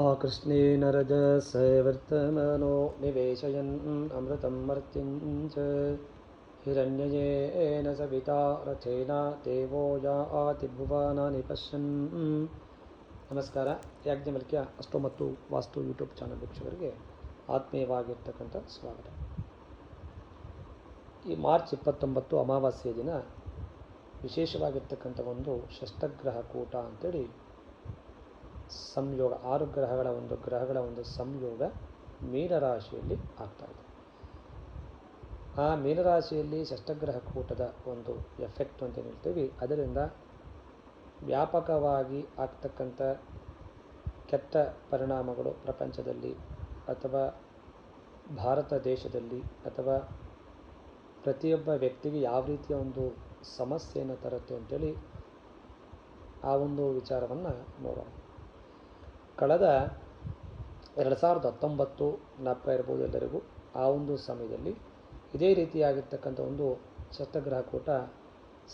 आकृष्णेन रजसवर्तमनो निवेशयन् अमृतं मर्त्यं च हिरण्ययेन सविता रथेन देवो याति ಭುವನಾನಿ ಪಶ್ಯನ್ ನಮಸ್ಕಾರ ಯಾಜ್ಞವಲ್ಕ್ಯ ಅಷ್ಟೋ ಮತ್ತು ವಾಸ್ತು ಯೂಟ್ಯೂಬ್ ಚಾನಲ್ ವೀಕ್ಷಕರಿಗೆ ಆತ್ಮೀಯವಾಗಿರ್ತಕ್ಕಂಥ ಸ್ವಾಗತ ಈ ಮಾರ್ಚ್ ಇಪ್ಪತ್ತೊಂಬತ್ತು ಅಮಾವಾಸ್ಯೆಯ ದಿನ ವಿಶೇಷವಾಗಿರ್ತಕ್ಕಂಥ ಒಂದು ಷಷ್ಠಗ್ರಹ ಕೂಟ ಅಂತೇಳಿ ಸಂಯೋಗ, ಆರು ಗ್ರಹಗಳ ಒಂದು ಗ್ರಹಗಳ ಒಂದು ಸಂಯೋಗ ಮೀನರಾಶಿಯಲ್ಲಿ ಆಗ್ತಾ ಇದೆ. ಆ ಮೀನರಾಶಿಯಲ್ಲಿ ಷಷ್ಠಗ್ರಹ ಕೂಟದ ಒಂದು ಎಫೆಕ್ಟ್ ಅಂತ ಹೇಳ್ತೀವಿ. ಅದರಿಂದ ವ್ಯಾಪಕವಾಗಿ ಆಗ್ತಕ್ಕಂಥ ಕೆಟ್ಟ ಪರಿಣಾಮಗಳು ಪ್ರಪಂಚದಲ್ಲಿ ಅಥವಾ ಭಾರತ ದೇಶದಲ್ಲಿ ಅಥವಾ ಪ್ರತಿಯೊಬ್ಬ ವ್ಯಕ್ತಿಗೆ ಯಾವ ರೀತಿಯ ಒಂದು ಸಮಸ್ಯೆಯನ್ನು ತರುತ್ತೆ ಅಂತೇಳಿ ಆ ಒಂದು ವಿಚಾರವನ್ನು ನೋಡೋಣ. ಕಳೆದ ಎರಡು ಸಾವಿರದ ಹತ್ತೊಂಬತ್ತು ಜ್ಞಾಪಕ ಇರ್ಬೋದು ಎಲ್ಲರಿಗೂ, ಆ ಒಂದು ಸಮಯದಲ್ಲಿ ಇದೇ ರೀತಿಯಾಗಿರ್ತಕ್ಕಂಥ ಒಂದು ಸತ್ಯಗ್ರಹ ಕೂಟ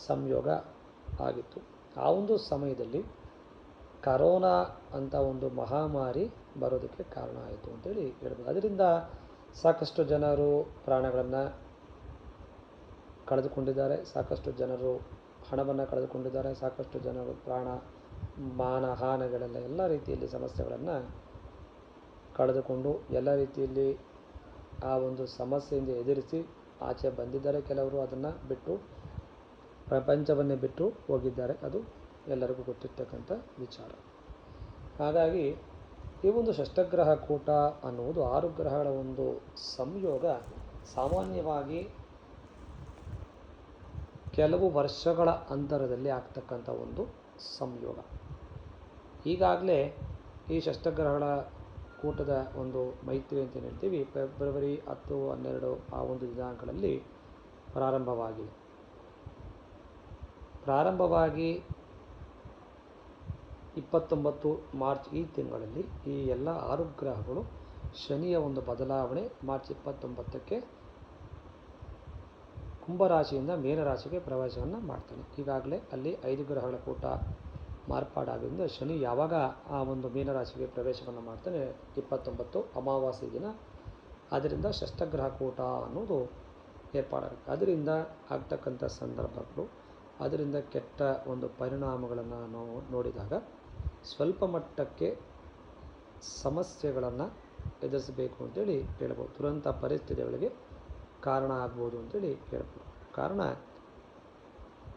ಸಂಯೋಗ ಆಗಿತ್ತು. ಆ ಒಂದು ಸಮಯದಲ್ಲಿ ಕರೋನಾ ಅಂತ ಒಂದು ಮಹಾಮಾರಿ ಬರೋದಕ್ಕೆ ಕಾರಣ ಆಯಿತು ಅಂತೇಳಿ ಹೇಳ್ಬೋದು. ಅದರಿಂದ ಸಾಕಷ್ಟು ಜನರು ಪ್ರಾಣಗಳನ್ನು ಕಳೆದುಕೊಂಡಿದ್ದಾರೆ, ಸಾಕಷ್ಟು ಜನರು ಹಣವನ್ನು ಕಳೆದುಕೊಂಡಿದ್ದಾರೆ, ಸಾಕಷ್ಟು ಜನರು ಪ್ರಾಣ ಮಾನ ಹಾನಗಳೆಲ್ಲ ಎಲ್ಲ ರೀತಿಯಲ್ಲಿ ಸಮಸ್ಯೆಗಳನ್ನು ಕಳೆದುಕೊಂಡು ಎಲ್ಲ ರೀತಿಯಲ್ಲಿ ಆ ಒಂದು ಸಮಸ್ಯೆಯಿಂದ ಎದುರಿಸಿ ಆಚೆ ಬಂದಿದ್ದಾರೆ ಕೆಲವರು ಅದನ್ನು ಬಿಟ್ಟು, ಪ್ರಪಂಚವನ್ನೇ ಬಿಟ್ಟು ಹೋಗಿದ್ದಾರೆ. ಅದು ಎಲ್ಲರಿಗೂ ಗೊತ್ತಿರ್ತಕ್ಕಂಥ ವಿಚಾರ. ಹಾಗಾಗಿ ಈ ಒಂದು ಷಷ್ಟಗ್ರಹ ಕೂಟ ಅನ್ನುವುದು ಆರು ಗ್ರಹಗಳ ಒಂದು ಸಂಯೋಗ. ಸಾಮಾನ್ಯವಾಗಿ ಕೆಲವು ವರ್ಷಗಳ ಅಂತರದಲ್ಲಿ ಆಗ್ತಕ್ಕಂಥ ಒಂದು ಸಂಯೋಗ. ಈಗಾಗಲೇ ಈ ಷಷ್ಟಗ್ರಹಗಳ ಕೂಟದ ಒಂದು ಮೈತ್ರಿ ಅಂತ ಹೇಳ್ತೀವಿ, ಫೆಬ್ರವರಿ ಹತ್ತು, ಹನ್ನೆರಡು ಆ ಒಂದು ದಿನಾಂಕಗಳಲ್ಲಿ ಪ್ರಾರಂಭವಾಗಿದೆ. ಪ್ರಾರಂಭವಾಗಿ ಇಪ್ಪತ್ತೊಂಬತ್ತು ಮಾರ್ಚ್ ಈ ತಿಂಗಳಲ್ಲಿ ಈ ಎಲ್ಲ ಆರು ಗ್ರಹಗಳು ಶನಿಯ ಒಂದು ಬದಲಾವಣೆ ಮಾರ್ಚ್ ಇಪ್ಪತ್ತೊಂಬತ್ತಕ್ಕೆ ಕುಂಭರಾಶಿಯಿಂದ ಮೀನರಾಶಿಗೆ ಪ್ರವೇಶವನ್ನು ಮಾಡ್ತಾನೆ. ಈಗಾಗಲೇ ಅಲ್ಲಿ ಐದು ಗ್ರಹಗಳ ಕೂಟ ಮಾರ್ಪಾಡಾದಿಂದ ಶನಿ ಯಾವಾಗ ಆ ಒಂದು ಮೀನರಾಶಿಗೆ ಪ್ರವೇಶವನ್ನು ಮಾಡ್ತಾನೆ? ಇಪ್ಪತ್ತೊಂಬತ್ತು ಅಮಾವಾಸ್ಯೆ ದಿನ. ಅದರಿಂದ ಷಷ್ಠಗ್ರಹ ಕೂಟ ಅನ್ನೋದು ಏರ್ಪಾಡಾಗುತ್ತೆ. ಅದರಿಂದ ಆಗ್ತಕ್ಕಂಥ ಸಂದರ್ಭಗಳು ಅದರಿಂದ ಕೆಟ್ಟ ಒಂದು ಪರಿಣಾಮಗಳನ್ನು ನಾವು ನೋಡಿದಾಗ ಸ್ವಲ್ಪ ಮಟ್ಟಕ್ಕೆ ಸಮಸ್ಯೆಗಳನ್ನು ಎದುರಿಸಬೇಕು ಅಂತೇಳಿ ಹೇಳ್ಬೋದು. ದುರಂತ ಪರಿಸ್ಥಿತಿಗಳಿಗೆ ಕಾರಣ ಆಗ್ಬೋದು ಅಂತೇಳಿ ಹೇಳ್ಬೋದು. ಕಾರಣ,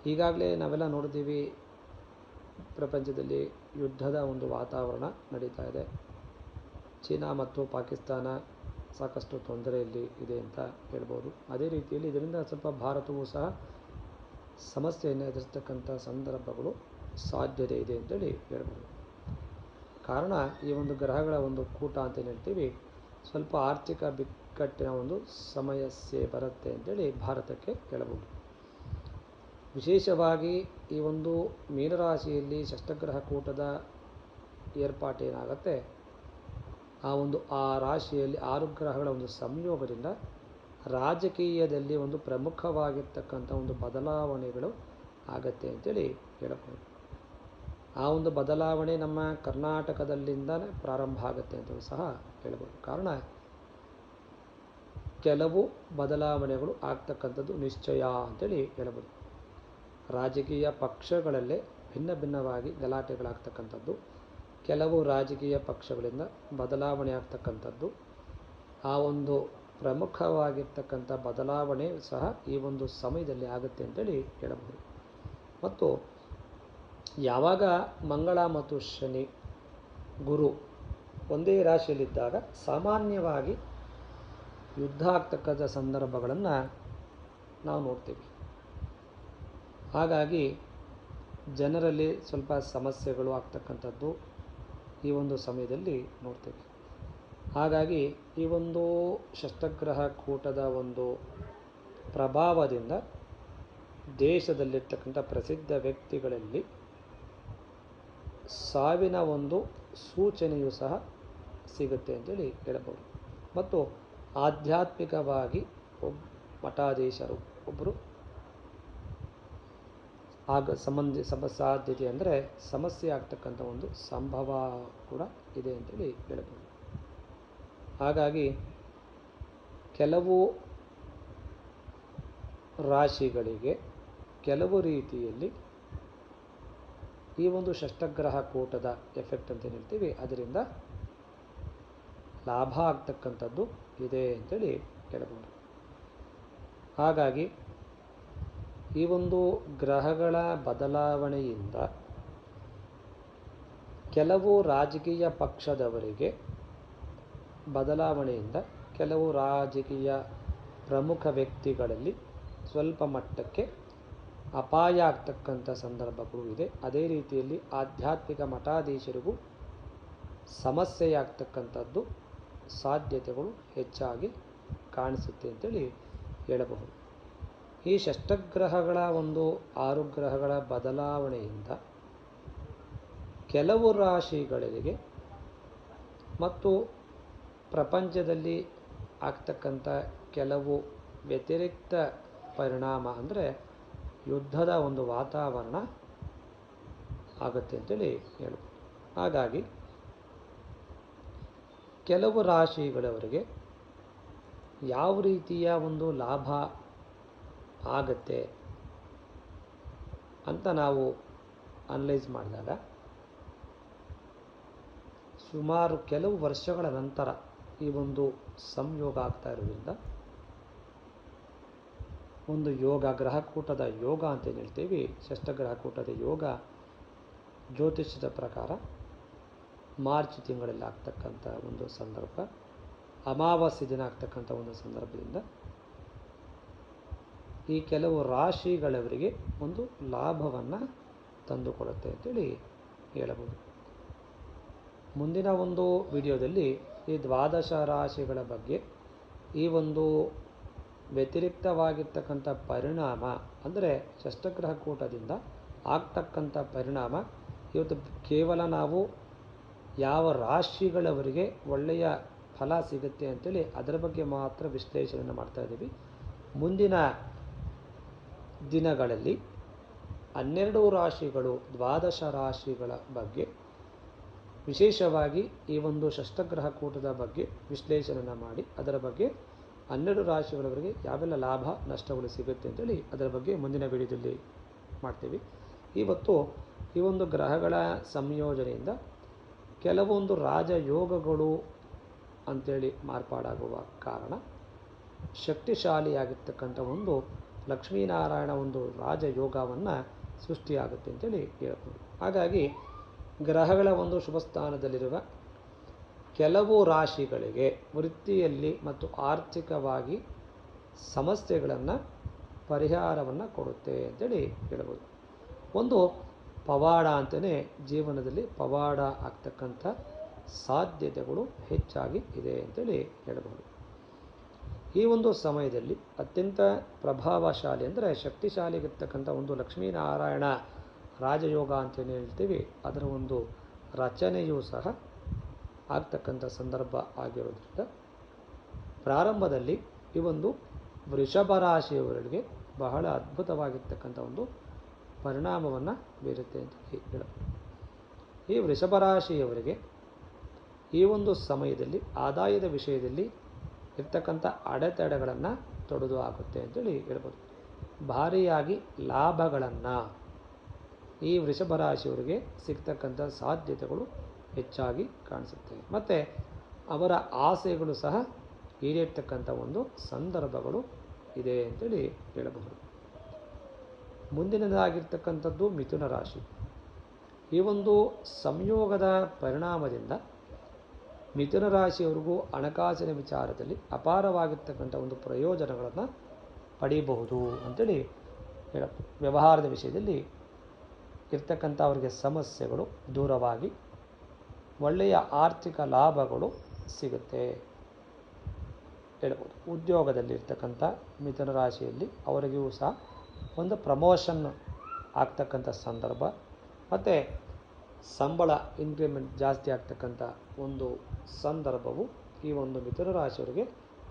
ಈಗಾಗಲೇ ನಾವೆಲ್ಲ ನೋಡಿದ್ದೀವಿ, ಪ್ರಪಂಚದಲ್ಲಿ ಯುದ್ಧದ ಒಂದು ವಾತಾವರಣ ನಡೀತಾ ಇದೆ. ಚೀನಾ ಮತ್ತು ಪಾಕಿಸ್ತಾನ ಸಾಕಷ್ಟು ತೊಂದರೆಯಲ್ಲಿ ಇದೆ ಅಂತ ಹೇಳ್ಬೋದು. ಅದೇ ರೀತಿಯಲ್ಲಿ ಇದರಿಂದ ಸ್ವಲ್ಪ ಭಾರತವೂ ಸಹ ಸಮಸ್ಯೆಯನ್ನು ಎದುರಿಸ್ತಕ್ಕಂಥ ಸಂದರ್ಭಗಳು ಸಾಧ್ಯತೆ ಇದೆ ಅಂತೇಳಿ ಹೇಳ್ಬೋದು. ಕಾರಣ, ಈ ಒಂದು ಗ್ರಹಗಳ ಒಂದು ಕೂಟ ಅಂತ ಹೇಳ್ತೀವಿ. ಸ್ವಲ್ಪ ಆರ್ಥಿಕ ಬಿಕ್ಕಟ್ಟಿನ ಒಂದು ಸಮಸ್ಯೆ ಬರುತ್ತೆ ಅಂತೇಳಿ ಭಾರತಕ್ಕೆ ಹೇಳಬಹುದು. ವಿಶೇಷವಾಗಿ ಈ ಒಂದು ಮೀನರಾಶಿಯಲ್ಲಿ ಷಷ್ಠಗ್ರಹ ಕೂಟದ ಏರ್ಪಾಟೇನಾಗತ್ತೆ ಆ ಒಂದು ಆ ರಾಶಿಯಲ್ಲಿ ಆರು ಗ್ರಹಗಳ ಒಂದು ಸಂಯೋಗದಿಂದ ರಾಜಕೀಯದಲ್ಲಿ ಒಂದು ಪ್ರಮುಖವಾಗಿರ್ತಕ್ಕಂಥ ಒಂದು ಬದಲಾವಣೆಗಳು ಆಗತ್ತೆ ಅಂತೇಳಿ ಹೇಳಬಹುದು. ಆ ಒಂದು ಬದಲಾವಣೆ ನಮ್ಮ ಕರ್ನಾಟಕದಲ್ಲಿಂದನೇ ಪ್ರಾರಂಭ ಆಗುತ್ತೆ ಅಂತಲೂ ಸಹ ಹೇಳ್ಬೋದು ಕಾರಣ ಕೆಲವು ಬದಲಾವಣೆಗಳು ಆಗ್ತಕ್ಕಂಥದ್ದು ನಿಶ್ಚಯ ಅಂತೇಳಿ ಹೇಳ್ಬೋದು. ರಾಜಕೀಯ ಪಕ್ಷಗಳಲ್ಲೇ ಭಿನ್ನ ಭಿನ್ನವಾಗಿ ಗಲಾಟೆಗಳಾಗ್ತಕ್ಕಂಥದ್ದು, ಕೆಲವು ರಾಜಕೀಯ ಪಕ್ಷಗಳಿಂದ ಬದಲಾವಣೆ ಆಗ್ತಕ್ಕಂಥದ್ದು, ಆ ಒಂದು ಪ್ರಮುಖವಾಗಿರ್ತಕ್ಕಂಥ ಬದಲಾವಣೆ ಸಹ ಈ ಒಂದು ಸಮಯದಲ್ಲಿ ಆಗುತ್ತೆ ಅಂತೇಳಿ ಹೇಳಬಹುದು. ಮತ್ತು ಯಾವಾಗ ಮಂಗಳ ಮತ್ತು ಶನಿ, ಗುರು ಒಂದೇ ರಾಶಿಯಲ್ಲಿದ್ದಾಗ ಸಾಮಾನ್ಯವಾಗಿ ಯುದ್ಧ ಆಗ್ತಕ್ಕಂಥ ಸಂದರ್ಭಗಳನ್ನು ನಾವು ನೋಡ್ತೀವಿ. ಹಾಗಾಗಿ ಜನರಲ್ಲಿ ಸ್ವಲ್ಪ ಸಮಸ್ಯೆಗಳು ಆಗ್ತಕ್ಕಂಥದ್ದು ಈ ಒಂದು ಸಮಯದಲ್ಲಿ ನೋಡ್ತೀವಿ. ಹಾಗಾಗಿ ಈ ಒಂದು ಶಸ್ತ್ರಗ್ರಹ ಕೂಟದ ಒಂದು ಪ್ರಭಾವದಿಂದ ದೇಶದಲ್ಲಿರ್ತಕ್ಕಂಥ ಪ್ರಸಿದ್ಧ ವ್ಯಕ್ತಿಗಳಲ್ಲಿ ಸಾವಿನ ಒಂದು ಸೂಚನೆಯೂ ಸಹ ಸಿಗುತ್ತೆ ಅಂತೇಳಿ ಹೇಳಬಹುದು. ಮತ್ತು ಆಧ್ಯಾತ್ಮಿಕವಾಗಿ ಒಬ್ಬ ಮಠಾಧೀಶರು ಒಬ್ಬರು ಆಗ ಸಂಬಂಧಿ ಸಮ ಸಾಧ್ಯತೆ ಅಂದರೆ ಸಮಸ್ಯೆ ಆಗ್ತಕ್ಕಂಥ ಒಂದು ಸಂಭವ ಕೂಡ ಇದೆ ಅಂತೇಳಿ ಹೇಳ್ಬೋದು ಹಾಗಾಗಿ ಕೆಲವು ರಾಶಿಗಳಿಗೆ ಕೆಲವು ರೀತಿಯಲ್ಲಿ ಈ ಒಂದು ಷಷ್ಟಗ್ರಹ ಕೂಟದ ಎಫೆಕ್ಟ್ ಅಂತ ಹೇಳ್ತೀವಿ? ಅದರಿಂದ ಲಾಭ ಆಗ್ತಕ್ಕಂಥದ್ದು ಇದೆ ಅಂತೇಳಿ ಹೇಳ್ಬೋದು ಹಾಗಾಗಿ ಈ ಒಂದು ಗ್ರಹಗಳ ಬದಲಾವಣೆಯಿಂದ ಕೆಲವು ರಾಜಕೀಯ ಪಕ್ಷದವರಿಗೆ ಬದಲಾವಣೆಯಿಂದ ಕೆಲವು ರಾಜಕೀಯ ಪ್ರಮುಖ ವ್ಯಕ್ತಿಗಳಲ್ಲಿ ಸ್ವಲ್ಪ ಮಟ್ಟಕ್ಕೆ ಅಪಾಯ ಆಗ್ತಕ್ಕಂಥ ಸಂದರ್ಭಗಳು ಇದೆ. ಅದೇ ರೀತಿಯಲ್ಲಿ ಆಧ್ಯಾತ್ಮಿಕ ಮಠಾಧೀಶರಿಗೂ ಸಮಸ್ಯೆಯಾಗ್ತಕ್ಕಂಥದ್ದು ಸಾಧ್ಯತೆಗಳು ಹೆಚ್ಚಾಗಿ ಕಾಣಿಸುತ್ತೆ ಅಂತೇಳಿ ಹೇಳಬಹುದು. ಈ ಷಷ್ಟಗ್ರಹಗಳ ಒಂದು ಆರು ಗ್ರಹಗಳ ಬದಲಾವಣೆಯಿಂದ ಕೆಲವು ರಾಶಿಗಳಿಗೆ ಮತ್ತು ಪ್ರಪಂಚದಲ್ಲಿ ಆಗ್ತಕ್ಕಂಥ ಕೆಲವು ವ್ಯತಿರಿಕ್ತ ಪರಿಣಾಮ ಅಂದರೆ ಯುದ್ಧದ ಒಂದು ವಾತಾವರಣ ಆಗುತ್ತೆ ಅಂತೇಳಿ ಹೇಳ್ಬೋದು ಹಾಗಾಗಿ ಕೆಲವು ರಾಶಿಗಳವರಿಗೆ ಯಾವ ರೀತಿಯ ಒಂದು ಲಾಭ ಆಗತ್ತೆ ಅಂತ ನಾವು ಅನಲೈಸ್ ಮಾಡಿದಾಗ ಸುಮಾರು ಕೆಲವು ವರ್ಷಗಳ ನಂತರ ಈ ಒಂದು ಸಂಯೋಗ ಆಗ್ತಾ ಇರೋದ್ರಿಂದ ಒಂದು ಯೋಗ, ಗ್ರಹಕೂಟದ ಯೋಗ ಅಂತ ಏನು ಹೇಳ್ತೀವಿ ಷಷ್ಟಗ್ರಹಕೂಟದ ಯೋಗ ಜ್ಯೋತಿಷ್ಯದ ಪ್ರಕಾರ ಮಾರ್ಚ್ ತಿಂಗಳಲ್ಲಿ ಆಗ್ತಕ್ಕಂಥ ಒಂದು ಸಂದರ್ಭ, ಅಮಾವಾಸ್ಯ ದಿನ ಆಗ್ತಕ್ಕಂಥ ಒಂದು ಸಂದರ್ಭದಿಂದ ಈ ಕೆಲವು ರಾಶಿಗಳವರಿಗೆ ಒಂದು ಲಾಭವನ್ನು ತಂದುಕೊಡುತ್ತೆ ಅಂತೇಳಿ ಹೇಳಬಹುದು. ಮುಂದಿನ ಒಂದು ವಿಡಿಯೋದಲ್ಲಿ ಈ ದ್ವಾದಶ ರಾಶಿಗಳ ಬಗ್ಗೆ, ಈ ಒಂದು ವ್ಯತಿರಿಕ್ತವಾಗಿರ್ತಕ್ಕಂಥ ಪರಿಣಾಮ ಅಂದರೆ ಷಷ್ಟಗ್ರಹ ಕೂಟದಿಂದ ಆಗ್ತಕ್ಕಂಥ ಪರಿಣಾಮ, ಇವತ್ತು ಕೇವಲ ನಾವು ಯಾವ ರಾಶಿಗಳವರಿಗೆ ಒಳ್ಳೆಯ ಫಲ ಸಿಗುತ್ತೆ ಅಂತೇಳಿ ಅದರ ಬಗ್ಗೆ ಮಾತ್ರ ವಿಶ್ಲೇಷಣೆಯನ್ನು ಮಾಡ್ತಾ ಇದ್ದೀವಿ. ಮುಂದಿನ ದಿನಗಳಲ್ಲಿ ಹನ್ನೆರಡು ರಾಶಿಗಳು, ದ್ವಾದಶ ರಾಶಿಗಳ ಬಗ್ಗೆ, ವಿಶೇಷವಾಗಿ ಈ ಒಂದು ಷಷ್ಟಗ್ರಹ ಕೂಟದ ಬಗ್ಗೆ ವಿಶ್ಲೇಷಣೆಯನ್ನು ಮಾಡಿ, ಅದರ ಬಗ್ಗೆ ಹನ್ನೆರಡು ರಾಶಿಗಳವರೆಗೆ ಯಾವೆಲ್ಲ ಲಾಭ, ನಷ್ಟಗಳು ಸಿಗುತ್ತೆ ಅಂತೇಳಿ ಅದರ ಬಗ್ಗೆ ಮುಂದಿನ ವಿಡಿಯೋದಲ್ಲಿ ಮಾಡ್ತೀವಿ. ಇವತ್ತು ಈ ಒಂದು ಗ್ರಹಗಳ ಸಂಯೋಜನೆಯಿಂದ ಕೆಲವೊಂದು ರಾಜಯೋಗಗಳು ಅಂಥೇಳಿ ಮಾರ್ಪಾಡಾಗುವ ಕಾರಣ ಶಕ್ತಿಶಾಲಿಯಾಗಿರ್ತಕ್ಕಂಥ ಒಂದು ಲಕ್ಷ್ಮೀನಾರಾಯಣ ಒಂದು ರಾಜಯೋಗವನ್ನು ಸೃಷ್ಟಿಯಾಗುತ್ತೆ ಅಂತೇಳಿ ಹೇಳ್ಬೋದು. ಹಾಗಾಗಿ ಗ್ರಹಗಳ ಒಂದು ಶುಭಸ್ಥಾನದಲ್ಲಿರುವ ಕೆಲವು ರಾಶಿಗಳಿಗೆ ವೃತ್ತಿಯಲ್ಲಿ ಮತ್ತು ಆರ್ಥಿಕವಾಗಿ ಸಮಸ್ಯೆಗಳನ್ನು ಪರಿಹಾರವನ್ನು ಕೊಡುತ್ತೆ ಅಂತೇಳಿ ಹೇಳ್ಬೋದು. ಒಂದು ಪವಾಡ ಅಂತಲೇ ಜೀವನದಲ್ಲಿ ಪವಾಡ ಆಗ್ತಕ್ಕಂಥ ಸಾಧ್ಯತೆಗಳು ಹೆಚ್ಚಾಗಿ ಇದೆ ಅಂತೇಳಿ ಹೇಳಬಹುದು. ಈ ಒಂದು ಸಮಯದಲ್ಲಿ ಅತ್ಯಂತ ಪ್ರಭಾವಶಾಲಿ ಅಂದರೆ ಶಕ್ತಿಶಾಲಿಗಿರ್ತಕ್ಕಂಥ ಒಂದು ಲಕ್ಷ್ಮೀನಾರಾಯಣ ರಾಜಯೋಗ ಅಂತೇನು ಹೇಳ್ತೀವಿ, ಅದರ ಒಂದು ರಚನೆಯೂ ಸಹ ಆಗ್ತಕ್ಕಂಥ ಸಂದರ್ಭ ಆಗಿರೋದ್ರಿಂದ ಪ್ರಾರಂಭದಲ್ಲಿ ಈ ಒಂದು ವೃಷಭ ರಾಶಿಯವರಿಗೆ ಬಹಳ ಅದ್ಭುತವಾಗಿರ್ತಕ್ಕಂಥ ಒಂದು ಪರಿಣಾಮವನ್ನು ಬೀರುತ್ತೆ ಅಂತ ಹೇಳಬಹುದು ಈ ವೃಷಭ ರಾಶಿಯವರಿಗೆ ಈ ಒಂದು ಸಮಯದಲ್ಲಿ, ಆದಾಯದ ವಿಷಯದಲ್ಲಿ ಇರ್ತಕ್ಕಂಥ ಅಡೆತಡೆಗಳನ್ನು ತೊಡೆದು ಹಾಕುತ್ತೆ ಅಂತೇಳಿ ಹೇಳ್ಬೋದು. ಭಾರಿಯಾಗಿ ಲಾಭಗಳನ್ನು ಈ ವೃಷಭ ರಾಶಿಯವರಿಗೆ ಸಿಗ್ತಕ್ಕಂಥ ಸಾಧ್ಯತೆಗಳು ಹೆಚ್ಚಾಗಿ ಕಾಣಿಸುತ್ತೆ. ಮತ್ತು ಅವರ ಆಸೆಗಳು ಸಹ ಈಡೇರ್ತಕ್ಕಂಥ ಒಂದು ಸಂದರ್ಭಗಳು ಇದೆ ಅಂತೇಳಿ ಹೇಳಬಹುದು. ಮುಂದಿನದಾಗಿರ್ತಕ್ಕಂಥದ್ದು ಮಿಥುನ ರಾಶಿ. ಈ ಒಂದು ಸಂಯೋಗದ ಪರಿಣಾಮದಿಂದ ಮಿಥುನ ರಾಶಿಯವರಿಗೂ ಹಣಕಾಸಿನ ವಿಚಾರದಲ್ಲಿ ಅಪಾರವಾಗಿರ್ತಕ್ಕಂಥ ಒಂದು ಪ್ರಯೋಜನಗಳನ್ನು ಪಡೆಯಬಹುದು ಅಂತೇಳಿ ಹೇಳ, ವ್ಯವಹಾರದ ವಿಷಯದಲ್ಲಿ ಇರ್ತಕ್ಕಂಥ ಅವರಿಗೆ ಸಮಸ್ಯೆಗಳು ದೂರವಾಗಿ ಒಳ್ಳೆಯ ಆರ್ಥಿಕ ಲಾಭಗಳು ಸಿಗುತ್ತೆ. ಹೇಳ್ಬೋದು ಉದ್ಯೋಗದಲ್ಲಿರ್ತಕ್ಕಂಥ ಮಿಥುನ ರಾಶಿಯಲ್ಲಿ ಅವರಿಗೂ ಸಹ ಒಂದು ಪ್ರಮೋಷನ್ ಆಗ್ತಕ್ಕಂಥ ಸಂದರ್ಭ, ಮತ್ತು ಸಂಬಳ ಇನ್ಕ್ರಿಮೆಂಟ್ ಜಾಸ್ತಿ ಆಗ್ತಕ್ಕಂಥ ಒಂದು ಸಂದರ್ಭವು ಈ ಒಂದು ಮಿಥುನ ರಾಶಿಯವರಿಗೆ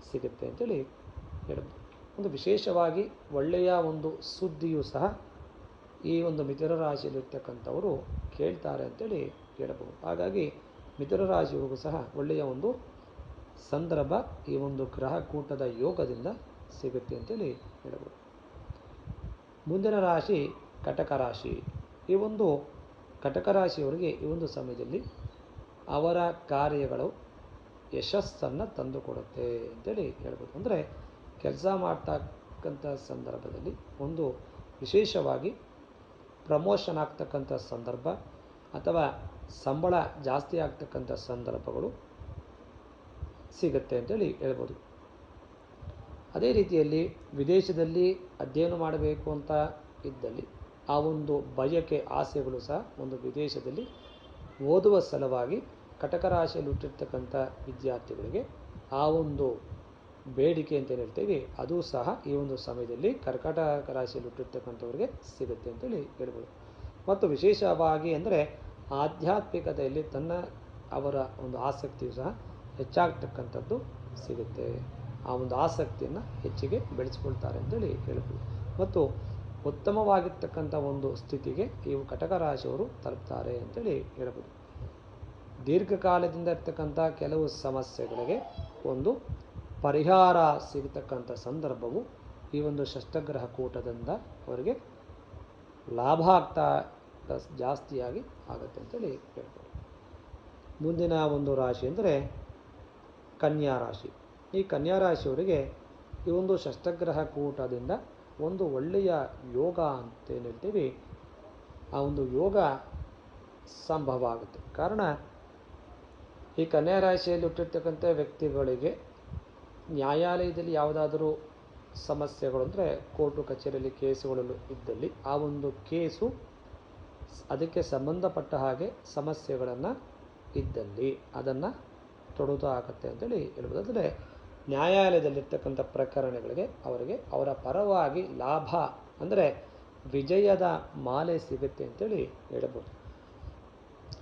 ಸಿಗುತ್ತೆ ಅಂತೇಳಿ ಹೇಳ್ಬೋದು. ಒಂದು ವಿಶೇಷವಾಗಿ ಒಳ್ಳೆಯ ಒಂದು ಸುದ್ದಿಯೂ ಸಹ ಈ ಒಂದು ಮಿಥುನ ರಾಶಿಯಲ್ಲಿರ್ತಕ್ಕಂಥವರು ಕೇಳ್ತಾರೆ ಅಂತೇಳಿ ಹೇಳಬಹುದು ಹಾಗಾಗಿ ಮಿಥುನ ರಾಶಿಯವರಿಗೂ ಸಹ ಒಳ್ಳೆಯ ಒಂದು ಸಂದರ್ಭ ಈ ಒಂದು ಗ್ರಹ ಕೂಟದ ಯೋಗದಿಂದ ಸಿಗುತ್ತೆ ಅಂತೇಳಿ ಹೇಳಬಹುದು ಮುಂದಿನ ರಾಶಿ ಕಟಕ ರಾಶಿ. ಈ ಒಂದು ಕಟಕ ರಾಶಿಯವರಿಗೆ ಈ ಒಂದು ಸಮಯದಲ್ಲಿ ಅವರ ಕಾರ್ಯಗಳು ಯಶಸ್ಸನ್ನು ತಂದುಕೊಡುತ್ತೆ ಅಂತೇಳಿ ಹೇಳ್ಬೋದು. ಅಂದರೆ ಕೆಲಸ ಮಾಡ್ತಕ್ಕಂಥ ಸಂದರ್ಭದಲ್ಲಿ ಒಂದು ವಿಶೇಷವಾಗಿ ಪ್ರಮೋಷನ್ ಆಗ್ತಕ್ಕಂಥ ಸಂದರ್ಭ ಅಥವಾ ಸಂಬಳ ಜಾಸ್ತಿ ಆಗ್ತಕ್ಕಂಥ ಸಂದರ್ಭಗಳು ಸಿಗುತ್ತೆ ಅಂತೇಳಿ ಹೇಳ್ಬೋದು. ಅದೇ ರೀತಿಯಲ್ಲಿ ವಿದೇಶದಲ್ಲಿ ಅಧ್ಯಯನ ಮಾಡಬೇಕು ಅಂತ ಇದ್ದಲ್ಲಿ ಆ ಒಂದು ಬಯಕೆ, ಆಸೆಗಳು ಸಹ ಒಂದು ವಿದೇಶದಲ್ಲಿ ಓದುವ ಸಲುವಾಗಿ ಕಟಕ ರಾಶಿಯಲ್ಲಿ ಹುಟ್ಟಿರ್ತಕ್ಕಂಥ ವಿದ್ಯಾರ್ಥಿಗಳಿಗೆ ಆ ಒಂದು ಬೇಡಿಕೆ ಅಂತ ಏನು ಹೇಳ್ತೀವಿ ಅದು ಸಹ ಈ ಒಂದು ಸಮಯದಲ್ಲಿ ಕರ್ಕಾಟಕ ರಾಶಿಯಲ್ಲಿ ಹುಟ್ಟಿರ್ತಕ್ಕಂಥವ್ರಿಗೆ ಸಿಗುತ್ತೆ ಅಂತೇಳಿ ಹೇಳ್ಬೋದು. ಮತ್ತು ವಿಶೇಷವಾಗಿ ಅಂದರೆ ಆಧ್ಯಾತ್ಮಿಕತೆಯಲ್ಲಿ ತನ್ನ ಅವರ ಒಂದು ಆಸಕ್ತಿಯು ಸಹ ಹೆಚ್ಚಾಗ್ತಕ್ಕಂಥದ್ದು ಸಿಗುತ್ತೆ. ಆ ಒಂದು ಆಸಕ್ತಿಯನ್ನು ಹೆಚ್ಚಿಗೆ ಬೆಳೆಸ್ಕೊಳ್ತಾರೆ ಅಂತೇಳಿ ಹೇಳ್ಬೋದು ಮತ್ತು ಉತ್ತಮವಾಗಿರ್ತಕ್ಕಂಥ ಒಂದು ಸ್ಥಿತಿಗೆ ಇವು ಕಟಕ ರಾಶಿಯವರು ತಲುಪ್ತಾರೆ ಅಂತೇಳಿ ಹೇಳ್ಬೋದು. ದೀರ್ಘಕಾಲದಿಂದ ಇರ್ತಕ್ಕಂಥ ಕೆಲವು ಸಮಸ್ಯೆಗಳಿಗೆ ಒಂದು ಪರಿಹಾರ ಸಿಗತಕ್ಕಂಥ ಸಂದರ್ಭವು ಈ ಒಂದು ಷಷ್ಠಗ್ರಹ ಕೂಟದಿಂದ ಅವರಿಗೆ ಲಾಭ ಆಗ್ತಾ ಜಾಸ್ತಿಯಾಗಿ ಆಗುತ್ತೆ ಅಂತೇಳಿ ಹೇಳ್ಬೋದು. ಮುಂದಿನ ಒಂದು ರಾಶಿ ಅಂದರೆ ಕನ್ಯಾ ರಾಶಿ. ಈ ಕನ್ಯಾ ರಾಶಿಯವರಿಗೆ ಈ ಒಂದು ಷಷ್ಠಗ್ರಹ ಕೂಟದಿಂದ ಒಂದು ಒಳ್ಳೆಯ ಯೋಗ ಅಂತೇನು ಹೇಳ್ತೀವಿ, ಆ ಒಂದು ಯೋಗ ಸಂಭವ ಆಗುತ್ತೆ ಕಾರಣ, ಈ ಕನ್ಯಾ ರಾಶಿಯಲ್ಲಿ ಹುಟ್ಟಿರ್ತಕ್ಕಂಥ ವ್ಯಕ್ತಿಗಳಿಗೆ ನ್ಯಾಯಾಲಯದಲ್ಲಿ ಯಾವುದಾದರೂ ಸಮಸ್ಯೆಗಳು ಅಂದರೆ ಕೋರ್ಟು ಕಚೇರಿಯಲ್ಲಿ ಕೇಸುಗಳಲ್ಲೂ ಇದ್ದಲ್ಲಿ ಆ ಒಂದು ಕೇಸು ಅದಕ್ಕೆ ಸಂಬಂಧಪಟ್ಟ ಹಾಗೆ ಸಮಸ್ಯೆಗಳನ್ನು ಇದ್ದಲ್ಲಿ ಅದನ್ನು ತೊಡುತ್ತಾ ಆಗುತ್ತೆ ಅಂತೇಳಿ ಹೇಳ್ಬೋದು ಅಂದರೆ ನ್ಯಾಯಾಲಯದಲ್ಲಿರ್ತಕ್ಕಂಥ ಪ್ರಕರಣಗಳಿಗೆ ಅವರಿಗೆ ಅವರ ಪರವಾಗಿ ಲಾಭ, ಅಂದರೆ ವಿಜಯದ ಮಾಲೆ ಸಿಗುತ್ತೆ ಅಂತೇಳಿ ಹೇಳಬಹುದು.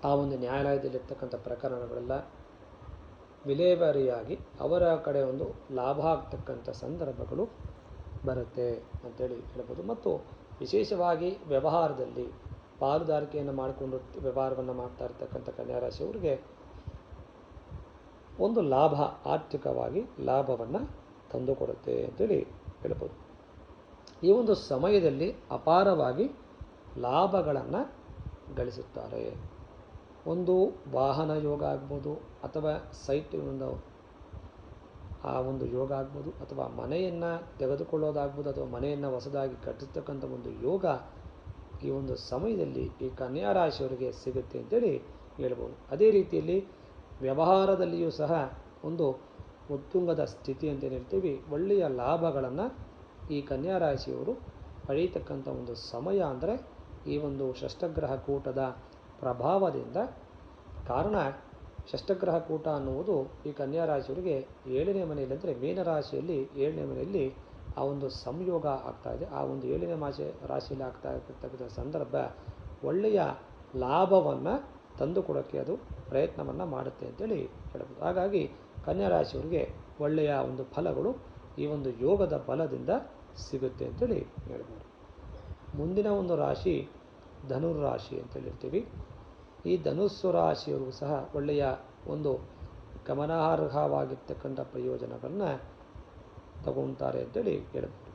ಆ ಒಂದು ನ್ಯಾಯಾಲಯದಲ್ಲಿರ್ತಕ್ಕಂಥ ಪ್ರಕರಣಗಳೆಲ್ಲ ವಿಲೇವಾರಿಯಾಗಿ ಅವರ ಕಡೆ ಒಂದು ಲಾಭ ಆಗ್ತಕ್ಕಂಥ ಸಂದರ್ಭಗಳು ಬರುತ್ತೆ ಅಂತೇಳಿ ಹೇಳ್ಬೋದು ಮತ್ತು ವಿಶೇಷವಾಗಿ ವ್ಯವಹಾರದಲ್ಲಿ ಪಾಲುದಾರಿಕೆಯನ್ನು ಮಾಡಿಕೊಂಡು ವ್ಯವಹಾರವನ್ನು ಮಾಡ್ತಾ ಇರ್ತಕ್ಕಂಥ ಕನ್ಯಾ ರಾಶಿಯವರಿಗೆ ಒಂದು ಲಾಭ, ಆರ್ಥಿಕವಾಗಿ ಲಾಭವನ್ನು ತಂದುಕೊಡುತ್ತೆ ಅಂತೇಳಿ ಹೇಳ್ಬೋದು. ಈ ಒಂದು ಸಮಯದಲ್ಲಿ ಅಪಾರವಾಗಿ ಲಾಭಗಳನ್ನು ಗಳಿಸುತ್ತಾರೆ. ಒಂದು ವಾಹನ ಯೋಗ ಆಗ್ಬೋದು, ಅಥವಾ ಸೈಟ್ ಒಂದು ಆ ಒಂದು ಯೋಗ ಆಗ್ಬೋದು, ಅಥವಾ ಮನೆಯನ್ನು ತೆಗೆದುಕೊಳ್ಳೋದಾಗ್ಬೋದು, ಅಥವಾ ಮನೆಯನ್ನು ಹೊಸದಾಗಿ ಕಟ್ಟಿಸ್ತಕ್ಕಂಥ ಒಂದು ಯೋಗ ಈ ಒಂದು ಸಮಯದಲ್ಲಿ ಈ ಕನ್ಯಾ ರಾಶಿಯವರಿಗೆ ಸಿಗುತ್ತೆ ಅಂತೇಳಿ ಹೇಳ್ಬೋದು. ಅದೇ ರೀತಿಯಲ್ಲಿ ವ್ಯವಹಾರದಲ್ಲಿಯೂ ಸಹ ಒಂದು ಉತ್ತುಂಗದ ಸ್ಥಿತಿ ಅಂತ ಹೇಳ್ತೀವಿ ಒಳ್ಳೆಯ ಲಾಭಗಳನ್ನು ಈ ಕನ್ಯಾ ರಾಶಿಯವರು ಪಡೆಯತಕ್ಕಂಥ ಒಂದು ಸಮಯ ಅಂದರೆ ಈ ಒಂದು ಷಷ್ಠಗ್ರಹ ಕೂಟದ ಪ್ರಭಾವದಿಂದ ಕಾರಣ ಷಷ್ಠಗ್ರಹ ಕೂಟ ಅನ್ನುವುದು ಈ ಕನ್ಯಾ ರಾಶಿಯವರಿಗೆ ಏಳನೇ ಮನೆಯಲ್ಲಿ ಅಂದರೆ ಮೀನರಾಶಿಯಲ್ಲಿ ಏಳನೇ ಮನೆಯಲ್ಲಿ ಆ ಒಂದು ಸಂಯೋಗ ಆಗ್ತಾ ಇದೆ. ಆ ಒಂದು ಏಳನೇ ಮಾಸೆ ರಾಶಿಯಲ್ಲಿ ಆಗ್ತಾ ಇರತಕ್ಕಂಥ ಸಂದರ್ಭ ಒಳ್ಳೆಯ ಲಾಭವನ್ನು ತಂದುಕೊಡೋಕ್ಕೆ ಅದು ಪ್ರಯತ್ನವನ್ನು ಮಾಡುತ್ತೆ ಅಂತೇಳಿ ಹೇಳ್ಬೋದು. ಹಾಗಾಗಿ ಕನ್ಯಾ ರಾಶಿಯವರಿಗೆ ಒಳ್ಳೆಯ ಒಂದು ಫಲಗಳು ಈ ಒಂದು ಯೋಗದ ಬಲದಿಂದ ಸಿಗುತ್ತೆ ಅಂತೇಳಿ ಹೇಳ್ಬೋದು. ಮುಂದಿನ ಒಂದು ರಾಶಿ ಧನುರ್ ರಾಶಿ ಅಂತ ಹೇಳ್ತೀವಿ ಈ ಧನುಸ್ಸು ರಾಶಿಯವರಿಗೂ ಸಹ ಒಳ್ಳೆಯ ಒಂದು ಗಮನಾರ್ಹವಾಗಿರ್ತಕ್ಕಂಥ ಪ್ರಯೋಜನಗಳನ್ನು ತಗೊಳ್ತಾರೆ ಅಂತೇಳಿ ಹೇಳ್ಬೋದು.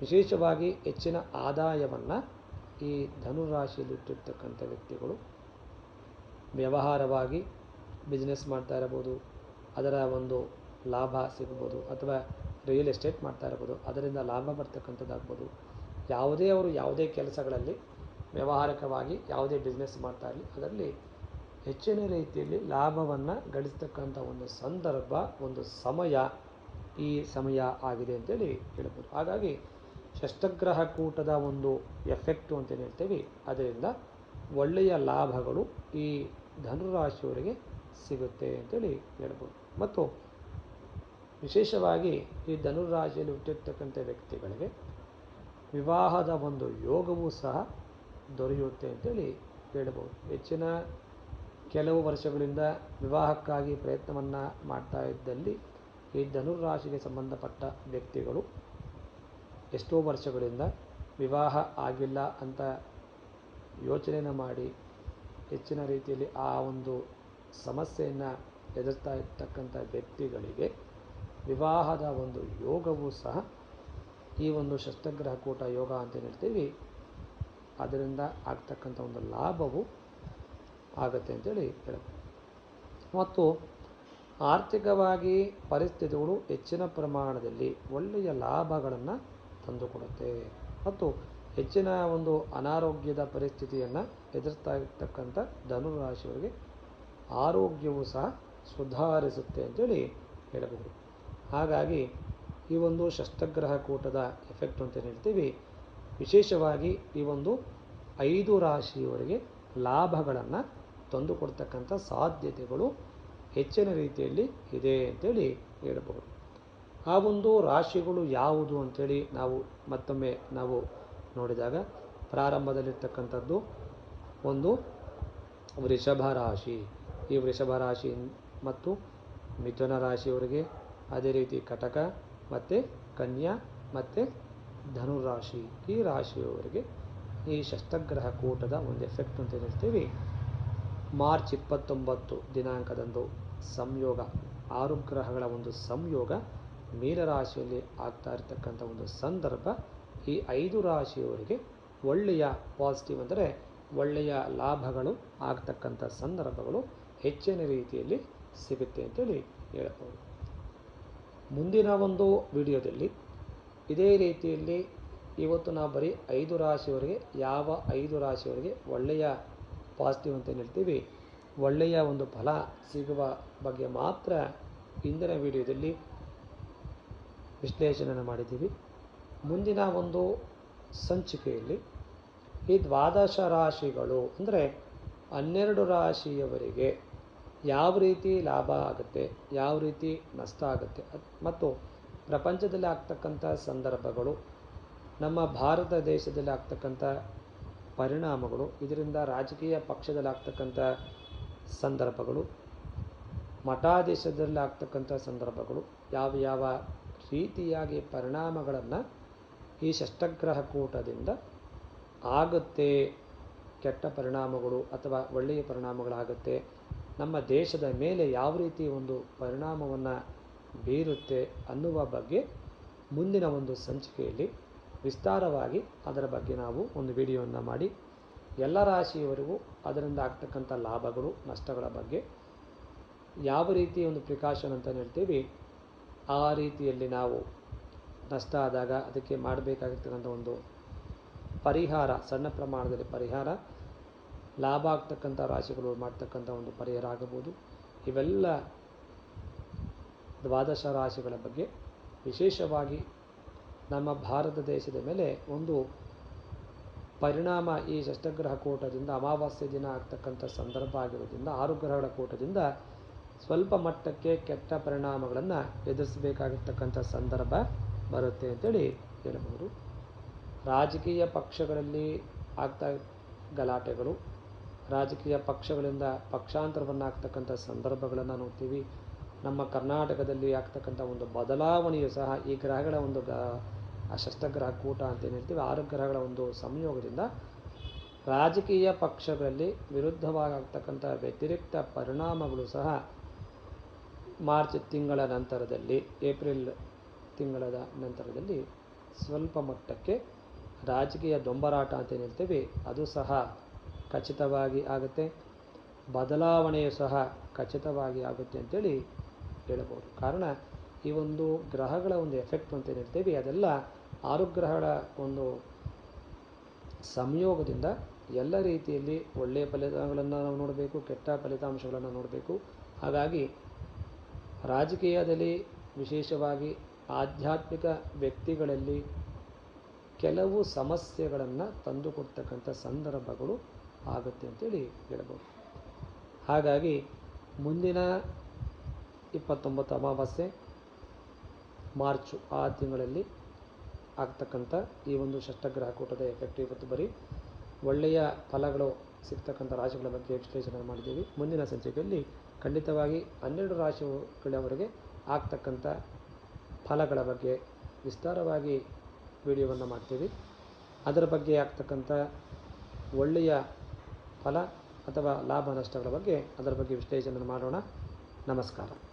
ವಿಶೇಷವಾಗಿ ಹೆಚ್ಚಿನ ಆದಾಯವನ್ನು ಈ ಧನುರಾಶಿಯಲ್ಲಿಟ್ಟಿರ್ತಕ್ಕಂಥ ವ್ಯಕ್ತಿಗಳು ವ್ಯವಹಾರವಾಗಿ ಬಿಸ್ನೆಸ್ ಮಾಡ್ತಾ ಇರಬಹುದು, ಅದರ ಒಂದು ಲಾಭ ಸಿಗ್ಬೋದು ಅಥವಾ ರಿಯಲ್ ಎಸ್ಟೇಟ್ ಮಾಡ್ತಾ ಇರ್ಬೋದು ಅದರಿಂದ ಲಾಭ ಬರ್ತಕ್ಕಂಥದ್ದಾಗ್ಬೋದು. ಯಾವುದೇ ಅವರು ಯಾವುದೇ ಕೆಲಸಗಳಲ್ಲಿ ವ್ಯವಹಾರಿಕವಾಗಿ ಯಾವುದೇ ಬಿಸ್ನೆಸ್ ಮಾಡ್ತಾ ಇರಲಿ, ಅದರಲ್ಲಿ ಹೆಚ್ಚಿನ ರೀತಿಯಲ್ಲಿ ಲಾಭವನ್ನು ಗಳಿಸ್ತಕ್ಕಂಥ ಒಂದು ಸಂದರ್ಭ, ಒಂದು ಸಮಯ ಈ ಸಮಯ ಆಗಿದೆ ಅಂತೇಳಿ ಹೇಳ್ಬೋದು ಹಾಗಾಗಿ ಷಷ್ಠಗ್ರಹ ಕೂಟದ ಒಂದು ಎಫೆಕ್ಟು ಅಂತೇನು ಹೇಳ್ತೀವಿ. ಅದರಿಂದ ಒಳ್ಳೆಯ ಲಾಭಗಳು ಈ ಧನುರಾಶಿಯವರಿಗೆ ಸಿಗುತ್ತೆ ಅಂತೇಳಿ ಹೇಳ್ಬೋದು. ಮತ್ತು ವಿಶೇಷವಾಗಿ ಈ ಧನುರಾಶಿಯಲ್ಲಿ ಹುಟ್ಟಿರ್ತಕ್ಕಂಥ ವ್ಯಕ್ತಿಗಳಿಗೆ ವಿವಾಹದ ಒಂದು ಯೋಗವೂ ಸಹ ದೊರೆಯುತ್ತೆ ಅಂತೇಳಿ ಹೇಳ್ಬೋದು. ಹೆಚ್ಚಿನ ಕೆಲವು ವರ್ಷಗಳಿಂದ ವಿವಾಹಕ್ಕಾಗಿ ಪ್ರಯತ್ನವನ್ನು ಮಾಡ್ತಾ ಇದ್ದಲ್ಲಿ ಈ ಧನುರಾಶಿಗೆ ಸಂಬಂಧಪಟ್ಟ ವ್ಯಕ್ತಿಗಳು ಎಷ್ಟೋ ವರ್ಷಗಳಿಂದ ವಿವಾಹ ಆಗಿಲ್ಲ ಅಂತ ಯೋಚನೆಯನ್ನು ಮಾಡಿ ಹೆಚ್ಚಿನ ರೀತಿಯಲ್ಲಿ ಆ ಒಂದು ಸಮಸ್ಯೆಯನ್ನು ಎದುರ್ತಾ ಇರ್ತಕ್ಕಂಥ ವ್ಯಕ್ತಿಗಳಿಗೆ ವಿವಾಹದ ಒಂದು ಯೋಗವೂ ಸಹ ಈ ಒಂದು ಶಸ್ತ್ರಗ್ರಹ ಕೂಟ ಯೋಗ ಅಂತ ಹೇಳ್ತೀವಿ. ಅದರಿಂದ ಆಗ್ತಕ್ಕಂಥ ಒಂದು ಲಾಭವು ಆಗುತ್ತೆ ಅಂತೇಳಿ ಹೇಳ್ಬೋದು ಮತ್ತು ಆರ್ಥಿಕವಾಗಿ ಪರಿಸ್ಥಿತಿಗಳು ಹೆಚ್ಚಿನ ಪ್ರಮಾಣದಲ್ಲಿ ಒಳ್ಳೆಯ ಲಾಭಗಳನ್ನು ತಂದುಕೊಡುತ್ತೆ. ಮತ್ತು ಹೆಚ್ಚಿನ ಒಂದು ಅನಾರೋಗ್ಯದ ಪರಿಸ್ಥಿತಿಯನ್ನು ಎದುರಿಸ್ತಾ ಇರ್ತಕ್ಕಂಥ ಧನುರಾಶಿಯವರಿಗೆ ಆರೋಗ್ಯವು ಸಹ ಸುಧಾರಿಸುತ್ತೆ ಅಂತೇಳಿ ಹೇಳಬಹುದು. ಹಾಗಾಗಿ ಈ ಒಂದು ಶಸ್ತ್ರಗ್ರಹ ಕೂಟದ ಎಫೆಕ್ಟ್ ಅಂತ ಹೇಳ್ತೀವಿ? ವಿಶೇಷವಾಗಿ ಈ ಒಂದು ಐದು ರಾಶಿಯವರಿಗೆ ಲಾಭಗಳನ್ನು ತಂದುಕೊಡ್ತಕ್ಕಂಥ ಸಾಧ್ಯತೆಗಳು ಹೆಚ್ಚಿನ ರೀತಿಯಲ್ಲಿ ಇದೆ ಅಂತೇಳಿ ಹೇಳಬಹುದು. ಆ ಒಂದು ರಾಶಿಗಳು ಯಾವುದು ಅಂಥೇಳಿ ನಾವು ಮತ್ತೊಮ್ಮೆ ನಾವು ನೋಡಿದಾಗ ಪ್ರಾರಂಭದಲ್ಲಿರ್ತಕ್ಕಂಥದ್ದು ಒಂದು ವೃಷಭ ರಾಶಿ. ಈ ವೃಷಭ ರಾಶಿ ಮತ್ತು ಮಿಥುನ ರಾಶಿಯವರಿಗೆ ಅದೇ ರೀತಿ ಕಟಕ ಮತ್ತು ಕನ್ಯಾ ಮತ್ತು ಧನುರಾಶಿ ಈ ರಾಶಿಯವರಿಗೆ ಈ ಶಸ್ತ್ರಗ್ರಹ ಕೂಟದ ಒಂದು ಎಫೆಕ್ಟ್ ಅಂತ ಹೇಳ್ತೀವಿ. ಮಾರ್ಚ್ ಇಪ್ಪತ್ತೊಂಬತ್ತು ದಿನಾಂಕದಂದು ಸಂಯೋಗ, ಆರು ಗ್ರಹಗಳ ಒಂದು ಸಂಯೋಗ, ಮೀನರಾಶಿಯಲ್ಲಿ ಆಗ್ತಾ ಇರತಕ್ಕಂಥ ಒಂದು ಸಂದರ್ಭ ಈ ಐದು ರಾಶಿಯವರಿಗೆ ಒಳ್ಳೆಯ ಪಾಸಿಟಿವ್ ಅಂದರೆ ಒಳ್ಳೆಯ ಲಾಭಗಳು ಆಗ್ತಕ್ಕಂಥ ಸಂದರ್ಭಗಳು ಹೆಚ್ಚಿನ ರೀತಿಯಲ್ಲಿ ಸಿಗುತ್ತೆ ಅಂತೇಳಿ ಹೇಳಬಹುದು. ಮುಂದಿನ ಒಂದು ವಿಡಿಯೋದಲ್ಲಿ ಇದೇ ರೀತಿಯಲ್ಲಿ ಇವತ್ತು ನಾವು ಬರೀ ಐದು ರಾಶಿಯವರಿಗೆ ಯಾವ ಐದು ರಾಶಿಯವರಿಗೆ ಒಳ್ಳೆಯ ಪಾಸಿಟಿವ್ ಅಂತ ಹೇಳ್ತೀವಿ, ಒಳ್ಳೆಯ ಒಂದು ಫಲ ಸಿಗುವ ಬಗ್ಗೆ ಮಾತ್ರ ಇಂದಿನ ವಿಡಿಯೋದಲ್ಲಿ ವಿಶ್ಲೇಷಣೆಯನ್ನು ಮಾಡಿದ್ದೀವಿ. ಮುಂದಿನ ಒಂದು ಸಂಚಿಕೆಯಲ್ಲಿ ಈ ದ್ವಾದಶ ರಾಶಿಗಳು, ಅಂದರೆ ಹನ್ನೆರಡು ರಾಶಿಯವರಿಗೆ ಯಾವ ರೀತಿ ಲಾಭ ಆಗುತ್ತೆ, ಯಾವ ರೀತಿ ನಷ್ಟ ಆಗುತ್ತೆ, ಮತ್ತು ಪ್ರಪಂಚದಲ್ಲಿ ಆಗ್ತಕ್ಕಂಥ ಸಂದರ್ಭಗಳು, ನಮ್ಮ ಭಾರತ ದೇಶದಲ್ಲಿ ಆಗ್ತಕ್ಕಂಥ ಪರಿಣಾಮಗಳು, ಇದರಿಂದ ರಾಜಕೀಯ ಪಕ್ಷದಲ್ಲಿ ಆಗ್ತಕ್ಕಂಥ ಸಂದರ್ಭಗಳು ಮಠಾದೇಶದಲ್ಲಿ ಆಗ್ತಕ್ಕಂಥ ಸಂದರ್ಭಗಳು, ಯಾವ ಯಾವ ರೀತಿಯಾಗಿ ಪರಿಣಾಮಗಳನ್ನು ಈ ಷಷ್ಟಗ್ರಹ ಕೂಟದಿಂದ ಆಗುತ್ತೆ ಕೆಟ್ಟ ಪರಿಣಾಮಗಳು ಅಥವಾ ಒಳ್ಳೆಯ ಪರಿಣಾಮಗಳಾಗುತ್ತೆ. ನಮ್ಮ ದೇಶದ ಮೇಲೆ ಯಾವ ರೀತಿ ಒಂದು ಪರಿಣಾಮವನ್ನು ಬೀರುತ್ತೆ ಅನ್ನುವ ಬಗ್ಗೆ ಮುಂದಿನ ಒಂದು ಸಂಚಿಕೆಯಲ್ಲಿ ವಿಸ್ತಾರವಾಗಿ ಅದರ ಬಗ್ಗೆ ನಾವು ಒಂದು ವಿಡಿಯೋವನ್ನು ಮಾಡಿ. ಎಲ್ಲ ರಾಶಿಯವರಿಗೂ ಅದರಿಂದ ಆಗ್ತಕ್ಕಂಥ ಲಾಭಗಳು, ನಷ್ಟಗಳ ಬಗ್ಗೆ ಯಾವ ರೀತಿ ಒಂದು ಪ್ರಿಕಾಷನ್ ಅಂತ ಹೇಳ್ತೀವಿ, ಆ ರೀತಿಯಲ್ಲಿ ನಾವು ನಷ್ಟ ಆದಾಗ ಅದಕ್ಕೆ ಮಾಡಬೇಕಾಗಿರ್ತಕ್ಕಂಥ ಒಂದು ಪರಿಹಾರ, ಸಣ್ಣ ಪ್ರಮಾಣದಲ್ಲಿ ಪರಿಹಾರ, ಲಾಭ ಆಗ್ತಕ್ಕಂಥ ರಾಶಿಗಳು ಮಾಡ್ತಕ್ಕಂಥ ಒಂದು ಪರಿಹಾರ ಆಗಬಹುದು. ಇವೆಲ್ಲ ದ್ವಾದಶ ರಾಶಿಗಳ ಬಗ್ಗೆ ವಿಶೇಷವಾಗಿ ನಮ್ಮ ಭಾರತ ದೇಶದ ಮೇಲೆ ಒಂದು ಪರಿಣಾಮ ಈ ಷಷ್ಟಗ್ರಹ ಕೂಟದಿಂದ, ಅಮಾವಾಸ್ಯ ದಿನ ಆಗ್ತಕ್ಕಂಥ ಸಂದರ್ಭ ಆಗಿರೋದ್ರಿಂದ, ಆರು ಗ್ರಹಗಳ ಕೂಟದಿಂದ ಸ್ವಲ್ಪ ಮಟ್ಟಕ್ಕೆ ಕೆಟ್ಟ ಪರಿಣಾಮಗಳನ್ನು ಎದುರಿಸಬೇಕಾಗಿರ್ತಕ್ಕಂಥ ಸಂದರ್ಭ ಬರುತ್ತೆ ಅಂತೇಳಿ ಹೇಳಬಹುದು. ರಾಜಕೀಯ ಪಕ್ಷಗಳಲ್ಲಿ ಆಗ್ತಾ ಗಲಾಟೆಗಳು, ರಾಜಕೀಯ ಪಕ್ಷಗಳಿಂದ ಪಕ್ಷಾಂತರವನ್ನು ಆಗ್ತಕ್ಕಂಥ ಸಂದರ್ಭಗಳನ್ನು ನೋಡ್ತೀವಿ. ನಮ್ಮ ಕರ್ನಾಟಕದಲ್ಲಿ ಆಗ್ತಕ್ಕಂಥ ಒಂದು ಬದಲಾವಣೆಯು ಸಹ ಈ ಗ್ರಹಗಳ ಒಂದು ಗ ಶಸ್ತ್ರಗ್ರಹ ಕೂಟ ಅಂತ ಏನು ಹೇಳ್ತೀವಿ, ಆರು ಗ್ರಹಗಳ ಒಂದು ಸಂಯೋಗದಿಂದ ರಾಜಕೀಯ ಪಕ್ಷಗಳಲ್ಲಿ ವಿರುದ್ಧವಾಗಿ ಆಗ್ತಕ್ಕಂಥ ವ್ಯತಿರಿಕ್ತ ಪರಿಣಾಮಗಳು ಸಹ ಮಾರ್ಚ್ ತಿಂಗಳ ನಂತರದಲ್ಲಿ ಏಪ್ರಿಲ್ ತಿಂಗಳದ ನಂತರದಲ್ಲಿ ಸ್ವಲ್ಪ ಮಟ್ಟಕ್ಕೆ ರಾಜಕೀಯ ದೊಂಬರಾಟ ಅಂತ ಏನು ಹೇಳ್ತೀವಿ, ಅದು ಸಹ ಖಚಿತವಾಗಿ ಆಗುತ್ತೆ. ಬದಲಾವಣೆಯು ಸಹ ಖಚಿತವಾಗಿ ಆಗುತ್ತೆ ಅಂತೇಳಿ ಹೇಳಬಹುದು. ಕಾರಣ, ಈ ಒಂದು ಗ್ರಹಗಳ ಒಂದು ಎಫೆಕ್ಟ್ ಅಂತ ಏನು ಹೇಳ್ತೀವಿ, ಅದೆಲ್ಲ ಆರು ಗ್ರಹಗಳ ಒಂದು ಸಂಯೋಗದಿಂದ ಎಲ್ಲ ರೀತಿಯಲ್ಲಿ ಒಳ್ಳೆಯ ಫಲಿತಾಂಶಗಳನ್ನು ನಾವು ನೋಡಬೇಕು, ಕೆಟ್ಟ ಫಲಿತಾಂಶಗಳನ್ನು ನೋಡಬೇಕು. ಹಾಗಾಗಿ ರಾಜಕೀಯದಲ್ಲಿ ವಿಶೇಷವಾಗಿ ಆಧ್ಯಾತ್ಮಿಕ ವ್ಯಕ್ತಿಗಳಲ್ಲಿ ಕೆಲವು ಸಮಸ್ಯೆಗಳನ್ನು ತಂದುಕೊಡ್ತಕ್ಕಂಥ ಸಂದರ್ಭಗಳು ಆಗುತ್ತೆ ಅಂತೇಳಿ ಹೇಳ್ಬೋದು. ಹಾಗಾಗಿ ಮುಂದಿನ ಇಪ್ಪತ್ತೊಂಬತ್ತು ಅಮಾವಾಸ್ಯೆ ಮಾರ್ಚು ಆ ತಿಂಗಳಲ್ಲಿ ಆಗ್ತಕ್ಕಂಥ ಈ ಒಂದು ಷಷ್ಟಗ್ರಹ ಕೂಟದ ಎಫೆಕ್ಟ್ ಇವತ್ತು ಬರೀ ಒಳ್ಳೆಯ ಫಲಗಳು ಸಿಗ್ತಕ್ಕಂಥ ರಾಶಿಗಳ ಬಗ್ಗೆ ವಿಶ್ಲೇಷಣೆ ಮಾಡಿದ್ದೀವಿ. ಮುಂದಿನ ಸಂಚಿಕೆಯಲ್ಲಿ ಖಂಡಿತವಾಗಿ ಹನ್ನೆರಡು ರಾಶಿಗಳವರೆಗೆ ಆಗ್ತಕ್ಕಂಥ ಫಲಗಳ ಬಗ್ಗೆ ವಿಸ್ತಾರವಾಗಿ ವಿಡಿಯೋವನ್ನು ಮಾಡ್ತೀವಿ. ಅದರ ಬಗ್ಗೆ ಆಗ್ತಕ್ಕಂಥ ಒಳ್ಳೆಯ ಫಲ ಅಥವಾ ಲಾಭ ನಷ್ಟಗಳ ಬಗ್ಗೆ ಅದರ ಬಗ್ಗೆ ವಿಶ್ಲೇಷಣೆ ಮಾಡೋಣ. ನಮಸ್ಕಾರ.